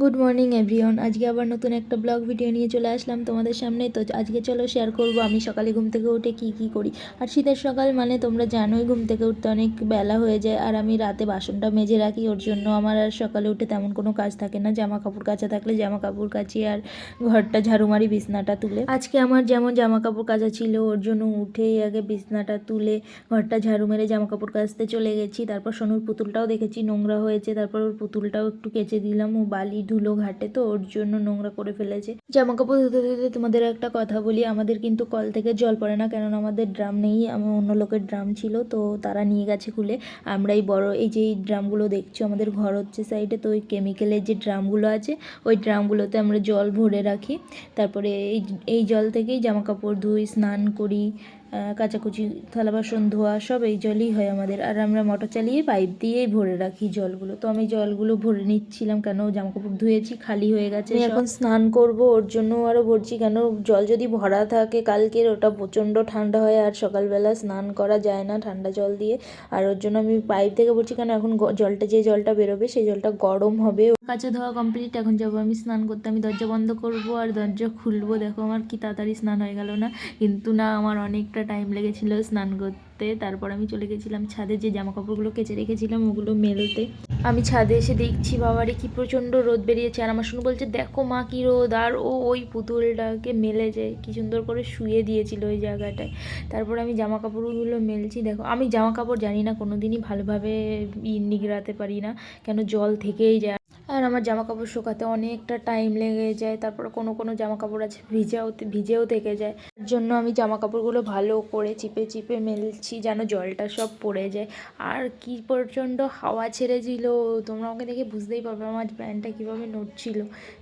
Good morning everyone আজকে আবার নতুন একটা ব্লগ ভিডিও নিয়ে চলে আসলাম তোমাদের সামনে। তো আজকে চলো শেয়ার করব আমি সকালে ঘুম থেকে উঠে কি কি করি। আর শীতের সকাল মানে তোমরা জানোই ঘুম থেকে উঠতে অনেক বেলা হয়ে যায়, আর আমি রাতে বাসনটা মেজে রাখি। ওর জন্য আমার আর সকালে উঠে তেমন কোনো কাজ থাকে না। জামা কাপড় কাচা থাকলে জামা কাপড় কাচি আর ঘরটা ঝাড়ু মারি বিছনাটা তুলে। আজকে আমার যেমন জামা কাপড় কাচা ছিল, ওর জন্য উঠেই আগে বিছনাটা তুলে ঘরটা ঝাড়ু মেরে জামা কাপড় কাচতে চলে গেছি। তারপর সোনুর পুতুলটাও দেখেছি, নোংরা হয়েছে। তারপর ওর পুতুলটাও একটু কেচে দিলাম। ও বালি ধুলো ঘাটে তো, ওর জন্য নোংরা করে ফেলেছে। জামা কাপড় ধুতে ধুতে তোমাদের একটা কথা বলি, আমাদের কিন্তু কল থেকে জল পড়ে না, কেননা আমাদের ড্রাম নেই, আমার অন্য লোকের ড্রাম ছিল, তো তারা নিয়ে গেছে খুলে। আমরা এই বড়, এই যে এই ড্রামগুলো দেখছ, আমাদের ঘর হচ্ছে সাইডে তো ওই কেমিক্যালের যে ড্রামগুলো আছে, ওই ড্রামগুলোতে আমরা জল ভরে রাখি। তারপরে এই এই জল থেকেই জামা কাপড় ধুই, স্নান করি কাচাকুচি থালা বাসন ধোয়া সব এই জলই হয় আমাদের। আর আমরা মোটর চালিয়ে পাইপ দিয়েই ভরে রাখি জলগুলো। তো আমি জলগুলো ভরে নিচ্ছিলাম কেন? জামা কাপড় ধুয়েছি খালি হয়ে গেছে এখন স্নান করব ওর জন্য আরও ভরছি। কেন? জল যদি ভরা থাকে কালকের ওটা প্রচণ্ড ঠান্ডা হয় আর সকালবেলা স্নান করা যায় না ঠান্ডা জল দিয়ে। আর ওর জন্য আমি পাইপ থেকে ভরছি। কেন? এখন জলটা যে জলটা বেরোবে সেই জলটা গরম হবে। কাছে ধোয়া কমপ্লিট এখন যাব আমি স্নান করতে। আমি দরজা বন্ধ করব আর দরজা খুলবো। দেখো আমার কি তাড়াতাড়ি স্নান হয়ে গেল না? কিন্তু না আমার অনেকটা টাইম লেগেছিল স্নান করতে, তারপর আমি চলে গেছিলাম ছাদে যে জামা কাপড়গুলো কেচে রেখেছিলাম ওগুলো মেলতে। আমি ছাদে এসে দেখছি, বাবারে কি প্রচণ্ড রোদ বেরিয়েছে। আর আমার শুনে বলছে, দেখো মা কি রোদ, আর ও ওই পুতুলটাকে মেলে যায় কি সুন্দর করে শুয়ে দিয়েছিল ওই জায়গাটায়। তারপর আমি জামা কাপড়গুলো মেলছি। দেখো, আমি জামা কাপড় জানি না কোনো দিনই ভালোভাবে নিগড়াতে পারি না, কেন জল থেকেই যায়। আর আমার জামা কাপড় শুকাতে অনেকটা টাইম লেগে যায়। তারপর কোনো কোনো জামা কাপড় আছে ভিজাও, ভিজেও থেকে যায়। তার জন্য আমি জামা কাপড়গুলো ভালো করে চিপে চিপে মেলছি যেন জলটা সব পড়ে যায়। আর কি প্রচণ্ড হাওয়া ছেড়েছিল তোমরা আমাকে দেখে বুঝতেই পারবে আমার প্যান্টটা কীভাবে নড়ছিল।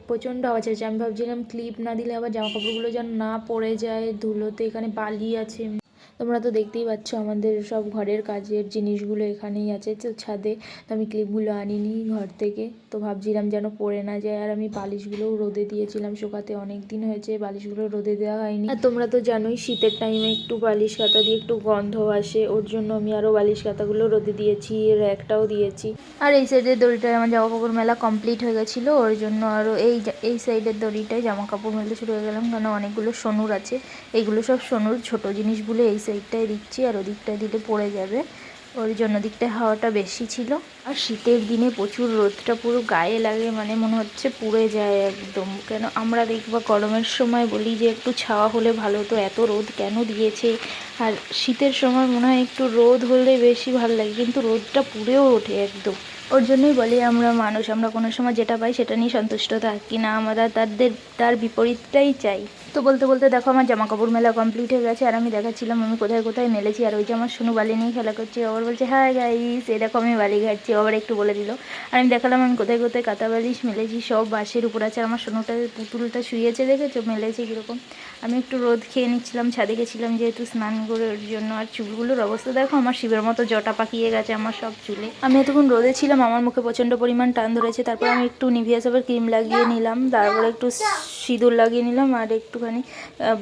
প্রচণ্ড হাওয়া ছেড়েছে। আমি ভাবছিলাম ক্লিপ না দিলে আবার জামা কাপড়গুলো যেন না পড়ে যায়, ধুলোতে এখানে বালি আছে। তোমরা তো দেখতেই পাচ্ছ আমাদের সব ঘরের কাজের জিনিসগুলো এখানেই আছে। তো ছাদে তো আমি ক্লিপগুলো আনিনি ঘর থেকে। তো ভাবছিলাম যেন পড়ে না যায়। আর আমি বালিশগুলোও রোদে দিয়েছিলাম শুকাতে। অনেক দিন হয়েছে, বালিশগুলো রোদে দেওয়া হয়নি। আর তোমরা তো জানোই শীতের টাইমে একটু বালিশ কাতা দিয়ে একটু গন্ধ আসে। ওর জন্য আমি আরও বালিশ কাতাগুলো রোদে দিয়েছি র্যাকটাও দিয়েছি। আর এই সাইডের দড়িটায় আমার জামা কাপড় মেলা কমপ্লিট হয়ে গেছিল। ওর জন্য আরও এই এই সাইডের দড়িটায় জামা কাপড় মেলতে শুরু হয়ে গেলাম। কারণ অনেকগুলো সনুর আছে। এইগুলো সব সনুর ছোট জিনিসগুলো এই সাইডটায় দিচ্ছি আর ওদিকটায় দিলে পড়ে যাবে। ওর জন্য দিকটায় হাওয়াটা বেশি ছিল। আর শীতের দিনে প্রচুর রোদটা পুরো গায়ে লাগে মানে মনে হচ্ছে পুড়ে যায় একদম। কেন আমরা দেখবা গরমের সময় বলি যে একটু ছাওয়া হলে ভালো তো এত রোদ কেন দিয়েছে? আর শীতের সময় মনে হয় একটু রোদ হলে বেশি ভালো লাগে, কিন্তু রোদটা পুড়েও ওঠে একদম। ওর জন্যই বলি আমরা মানুষ, আমরা কোনো সময় যেটা পাই সেটা নিয়ে সন্তুষ্ট থাকি না, আমরা তাদের, তার বিপরীতটাই চাই। তো বলতে বলতে দেখো আমার জামা কাপড় মেলা কমপ্লিট হয়ে গেছে, আর আমি দেখাচ্ছিলাম আমি কোথায় কোথায় মেলেছি, আর ওই যে আমার সোনু বালি নিয়ে খেলা করছে আবার বলছে হ্যাঁ গাইস এরকম আমি বালি ঘাটছি আবার একটু বলে দিল। আর আমি দেখালাম আমি কোথায় কোথায় কাঁথা বালিশ মেলেছি, সব বাঁশের উপর আছে আমার সোনুটা পুতুলটা শুয়েছে দেখেছ? মেলেছে কীরকম। আমি একটু রোদ খেয়ে নিচ্ছিলাম, ছাদে গেছিলাম যেহেতু স্নান করার জন্য, আর চুলগুলোর অবস্থা দেখো, আমার শিবের মতো জটা পাকিয়ে গেছে আমার সব চুলে। আমি এতক্ষণ রোদে ছিলাম, আমার মুখে প্রচণ্ড পরিমাণ টান ধরেছে, তারপর আমি একটু নিভিয়া সাবের ক্রিম লাগিয়ে নিলাম, তারপরে একটু সিঁদুর লাগিয়ে নিলাম আর একটুখানি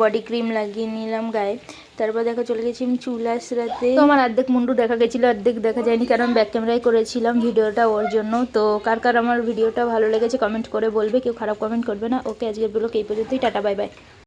বডি ক্রিম লাগিয়ে নিলাম গায়ে। তারপর দেখা চলে গেছি আমি চুল আসরাতে তো আমার অর্ধেক মুন্ডু দেখা গেছিল, অর্ধেক দেখা যায়নি কারণ ব্যাক ক্যামেরায় করেছিলাম ভিডিওটা ওর জন্য। তো কার কার আমার ভিডিওটা ভালো লেগেছে কমেন্ট করে বলবে, কেউ খারাপ কমেন্ট করবে না। ওকে আজকের ব্লগ এই পর্যন্তই, টাটা বাই বাই